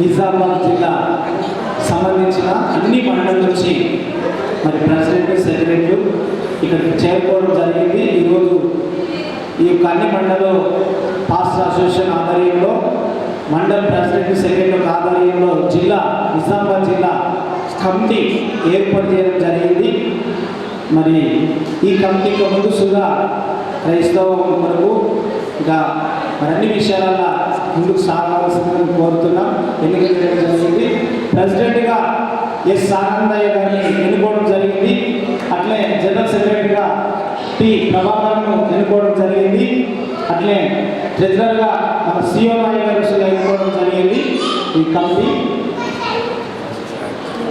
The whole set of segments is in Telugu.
నిజామాబాద్ జిల్లా సంబంధించిన అన్ని మండలం నుంచి మరి ప్రెసిడెంట్ సెక్రటరీలు ఇక్కడికి చేరుకోవడం జరిగింది. ఈరోజు ఈ యొక్క అన్ని మండలం పాస్టర్ అసోసియేషన్ ఆధ్వర్యంలో మండల ప్రెసిడెంట్ సెక్రటరీ ఆధ్వర్యంలో జిల్లా నిజామాబాద్ జిల్లా కమిటీ ఏర్పాటు చేయడం జరిగింది. మరి ఈ కమిటీకి ముందుగా క్రైస్తవ కొరకు ఇంకా మరి అన్ని విషయాల ముందుకు సాగవలసిందని కోరుతున్నాం. ఎన్నికలు జరిగింది. ప్రెసిడెంట్గా ఎస్ సానందయ్య గారిని ఎన్నుకోవడం జరిగింది. అట్లే జనరల్ సెక్రటరీగా టి ప్రభాకర్ను ఎన్నుకోవడం జరిగింది. అట్లే ట్రెజరర్గా మన సిఓ నాయక్ గారు ఎన్నుకోవడం జరిగింది. ఈ కమిటీ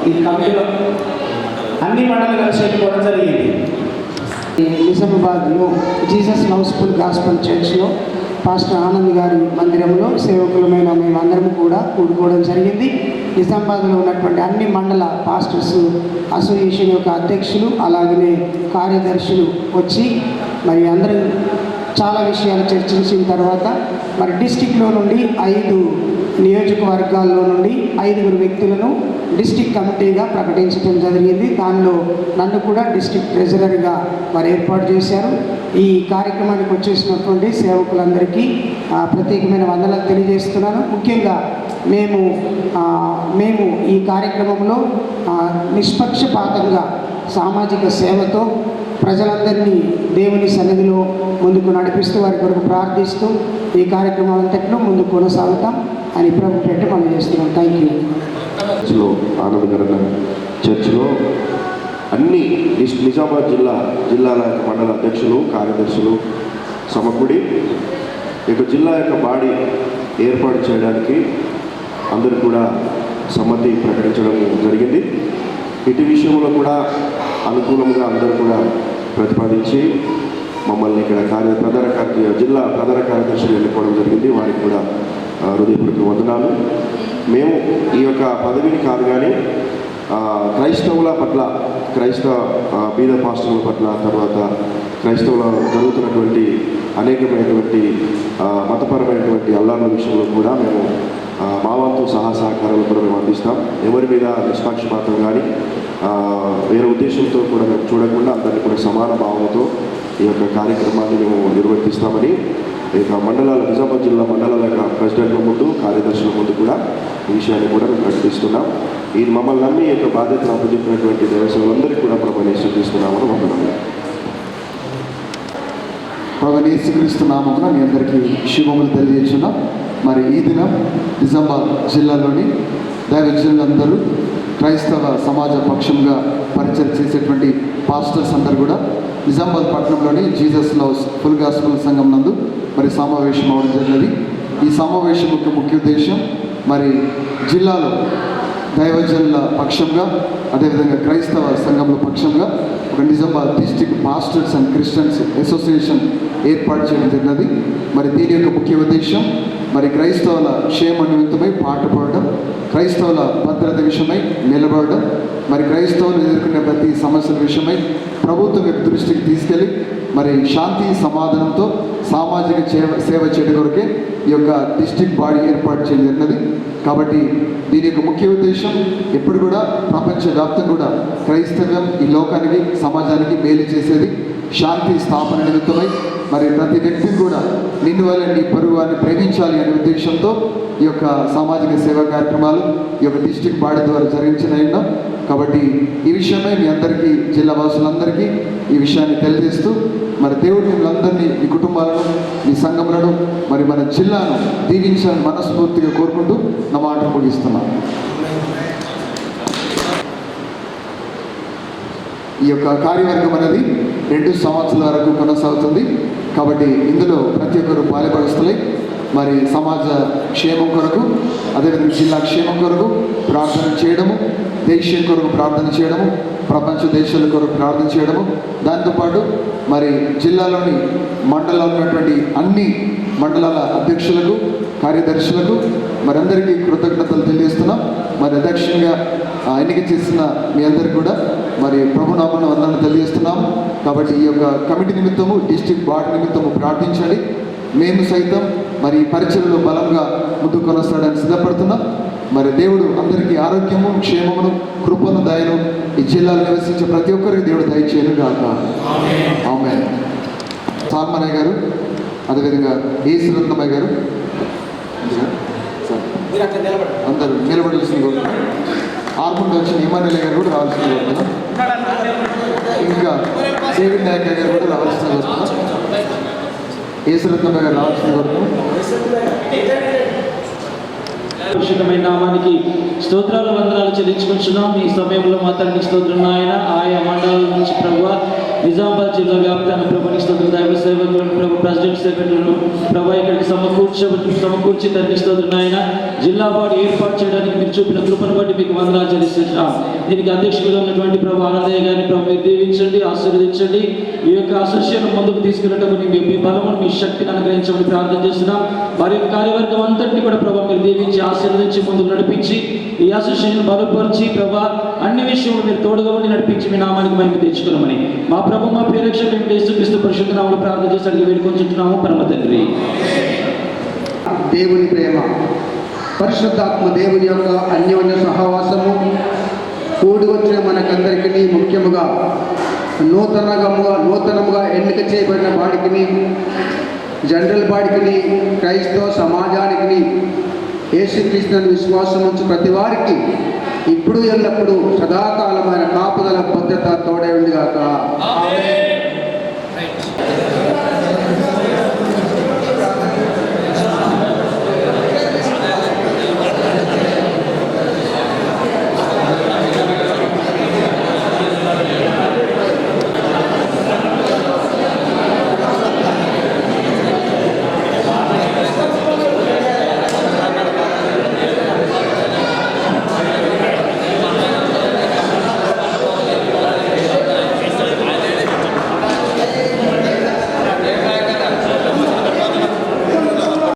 ఈ కమిటీలో అన్ని మండలి కలిసి ఎన్నుకోవడం జరిగింది. నిజామాబాద్లో జీసస్ హౌస్ఫుల్ గాస్పల్ చర్చ్లో పాస్టర్ ఆనంద్ గారి మందిరంలో సేవకులమైన మేమందరం కూడా కూడుకోవడం జరిగింది. నిజామాబాద్లో ఉన్నటువంటి అన్ని మండల పాస్టర్స్ అసోసియేషన్ యొక్క అధ్యక్షులు అలాగనే కార్యదర్శులు వచ్చి మరి అందరూ చాలా విషయాలు చర్చించిన తర్వాత మరి డిస్టిక్లో నుండి ఐదు నియోజకవర్గాల్లో నుండి ఐదుగురు వ్యక్తులను డిస్టిక్ కమిటీగా ప్రకటించడం జరిగింది. దానిలో నన్ను కూడా డిస్టిక్ ట్రెజరర్గా వారు ఏర్పాటు చేశారు. ఈ కార్యక్రమానికి వచ్చేసినటువంటి సేవకులందరికీ ప్రత్యేకమైన వందనాలు తెలియజేస్తున్నాను. ముఖ్యంగా మేము మేము ఈ కార్యక్రమంలో నిష్పక్షపాతంగా సామాజిక సేవతో ప్రజలందరినీ దేవుని సన్నిధిలో ముందుకు నడిపిస్తూ వారి కొరకు ప్రార్థిస్తూ ఈ కార్యక్రమం అంతట్లో ముందు కొనసాగుతాం. అని ప్రభు పెట్టి మనం చేస్తున్నాం థ్యాంక్ యూ చర్చిలో ఆనందకరంగా చర్చిలో అన్ని నిజామాబాద్ జిల్లా జిల్లాల యొక్క మండల అధ్యక్షులు కార్యదర్శులు సమకూడి ఈ యొక్క జిల్లా యొక్క బాడీ ఏర్పాటు చేయడానికి అందరూ కూడా సమ్మతి ప్రకటించడం జరిగింది. ఇటు విషయంలో కూడా అనుకూలంగా అందరూ కూడా ప్రతిపాదించి మమ్మల్ని ఇక్కడ కార్య ప్రధాన కార్య జిల్లా ప్రధాన కార్యదర్శులు ఎన్నుకోవడం జరిగింది. వారికి కూడా హృదయపూర్వక వందనాలు. మేము ఈ యొక్క పదవిని కాదు కానీ క్రైస్తవుల పట్ల క్రైస్తవ బీద పాస్టర్ల పట్ల తర్వాత క్రైస్తవుల జరుగుతున్నటువంటి అనేకమైనటువంటి మతపరమైనటువంటి అల్లాల విషయంలో కూడా మేము మా వంతు సహా సహకారాలు కూడా మేము అందిస్తాం. ఎవరి మీద నిష్పాక్షపాతం కానీ వేరే ఉద్దేశంతో కూడా మేము చూడకుండా అందరినీ కూడా సమాన భావంతో ఈ యొక్క కార్యక్రమాన్ని మేము నిర్వర్తిస్తామని ఇక మండలాల నిజామాబాద్ జిల్లా మండలాల యొక్క ప్రెసిడెంట్ల ముందు కార్యదర్శుల ముందు కూడా ఈ విషయాన్ని కూడా మేము ప్రకటిస్తున్నాం ఈ మమ్మల్ని నమ్మి యొక్క బాధ్యతను అప్పచెప్పినటువంటి దేవసేవలందరికీ కూడా ప్రభుత్వం సూచిస్తున్నామని మమ్మల్ని ప్రభు యేసుక్రీస్తు నామమున మీ అందరికీ శుభములు తెలియజేస్తున్నాం. మరి ఈ దినం నిజామాబాద్ జిల్లాలోని దైవజనులందరూ క్రైస్తవ సమాజ పక్షంగా పరిచయం చేసేటువంటి పాస్టర్స్ అందరు కూడా నిజామాబాద్ పట్టణంలోని జీసస్ లవ్స్ ఫుల్ గాస్పుల్ సంఘం నందు మరి సమావేశం అవడం జరిగినది. ఈ సమావేశం యొక్క ముఖ్య ఉద్దేశం మరి జిల్లాలో దైవజనుల పక్షంగా అదేవిధంగా క్రైస్తవ సంఘంలో పక్షంగా ఒక Nizamabad district pastors and Christians association ఏర్పాటు చేయడం జరిగినది. మరి దీని యొక్క ముఖ్య ఉద్దేశం మరి క్రైస్తవుల క్షేమ నిమిత్తమై పాటుపడడం క్రైస్తవుల భద్రత విషయమై నిలబడడం మరి క్రైస్తవులు ఎదుర్కొనే ప్రతి సమస్యల విషయమై ప్రభుత్వం యొక్క దృష్టికి తీసుకెళ్ళి మరి శాంతి సమాధానంతో సామాజిక సేవ సేవ చేయడం కొరకే ఈ యొక్క డిస్టిక్ బాడీ ఏర్పాటు చేయడం కాబట్టి దీని యొక్క ముఖ్య ఉద్దేశం ఎప్పుడు కూడా ప్రపంచవ్యాప్తంగా కూడా క్రైస్తవ్యం ఈ లోకానికి సమాజానికి మేలు చేసేది శాంతి స్థాపన నిమిత్తమై మరి ప్రతి వ్యక్తి కూడా నిన్ను వల్ల నీ పొరుగు వారిని ప్రేమించాలి అనే ఉద్దేశంతో ఈ యొక్క సామాజిక సేవా కార్యక్రమాలు ఈ యొక్క డిస్టిక్ బాడీ ద్వారా జరిగించిన ఉన్నాం కాబట్టి ఈ విషయమై మీ అందరికీ జిల్లా వాసులందరికీ ఈ విషయాన్ని తెలియజేస్తూ మరి దేవుడు మిమ్మల్ని మీ కుటుంబాలను మీ సంఘములను మరి మన జిల్లాను దీవించాలని మనస్ఫూర్తిగా కోరుకుంటూ నా మాట ముగిస్తున్నాను. ఈ యొక్క కార్యవర్గం అనేది రెండు సంవత్సరాల వరకు కొనసాగుతుంది. కాబట్టి ఇందులో ప్రతి ఒక్కరు పాలుపరుస్తులై. మరి సమాజ క్షేమం కొరకు అదేవిధంగా జిల్లా క్షేమం కొరకు ప్రార్థన చేయడము దేశం కొరకు ప్రార్థన చేయడము ప్రపంచ దేశాల కొరకు ప్రార్థన చేయడము. దాంతోపాటు మరి జిల్లాలోని మండలంలో ఉన్నటువంటి అన్ని మండలాల అధ్యక్షులకు కార్యదర్శులకు మరందరికీ కృతజ్ఞతలు తెలియజేస్తున్నాం. మరి అధ్యక్షంగా ఎన్నిక చేసిన మీ అందరికీ కూడా మరి ప్రభునామను వందనలు తెలియజేస్తున్నాం. కాబట్టి ఈ యొక్క కమిటీ నిమిత్తము డిస్టిక్ బార్డు నిమిత్తము ప్రార్థించండి. మేము సైతం మరి పరిచయలో బలంగా ముందుకు కొనసాగడానికి సిద్ధపడుతున్నాం. మరి దేవుడు అందరికీ ఆరోగ్యము క్షేమమును కృపను దయను ఈ జిల్లాలో నివసించే ప్రతి ఒక్కరికి దేవుడు దయచేయను గాక ఆమె సాల్మనయ్య గారు అదేవిధంగా ఏ సురత్నమయ్య గారు? అందరూ నిలబడాల్సింది ఆర్ముండ్ వచ్చిన ఎమ్మెల్యే గారు కూడా రావాల్సింది కోరుతున్నాం ఇంకా సేవింగ్ నాయక్ గారు కూడా రావాల్సింది కోరుతున్నాం ఏసురత్నమ్మ గారు రావాల్సింది కోరుతున్నాం పరిశుద్ధమైన నామానికి స్తోత్రాలు వందనాలు చెల్లించుకుంటున్నాం. ఈ సమయంలో మాత్రానికి స్తోత్రం నాయన. ఆయా మండలాల నుంచి ప్రభు నిజామాబాద్ జిల్లా వ్యాప్తాన్ని ప్రభుని దైవ సేవకులను ప్రభు ప్రెసిడెంట్ సెక్రటరీలను ప్రభు ఇక్కడికి సమకూర్చ సమకూర్చి తండ్రి స్తోత్రం జిల్లా వాడు ఏర్పాటు చేయడానికి మీరు చూపిన కృపను బట్టి మీకు వందనాలు చెల్లిస్తున్నాం. దీనికి అధ్యక్షులుగా ఉన్నటువంటి ప్రభు ఆనందయ్య గారిని ప్రభు మీరు దీవించండి ఆశీర్వదించండి. ఈ యొక్క అసస్యాన్ని ముందుకు తీసుకెళ్ళటకు మీ మీ బలమును మీ శక్తిని అనుగ్రహించమని ప్రార్థన చేస్తున్నాం. మరి కార్యవర్గం అంతటిని కూడా ప్రభావ మీరు దీవించి ఆశీర్వదించి ముందుకు నడిపించి ఈ అసోసియేషన్ బలపరిచి ప్రభా అన్ని విషయంలో మీరు తోడుగా ఉండి నడిపించి మీ నామానికి మేము తెచ్చుకున్నామని మా ప్రభు మా ప్రియరక్ష వెంకటేశ్వర క్రీస్తు పరిశుద్ధ నామములో ప్రార్థన చేసి అడిగి పరమ తండ్రి. దేవుని ప్రేమ పరిశుద్ధాత్మ దేవుని యొక్క అన్యోన్య సహవాసము కూడి వచ్చిన మనకందరికీ ముఖ్యముగా నూతనంగా నూతనముగా ఎన్నిక చేయబడిన వాడికి జనరల్ బాడికిని క్రైస్తవ సమాజానికి ఏసుక్రీస్తుని విశ్వాసం ఉంచు ప్రతి వారికి ఇప్పుడు ఎల్లప్పుడూ సదాకాలమైన కాపుదల భద్రత తోడే ఉంది గాక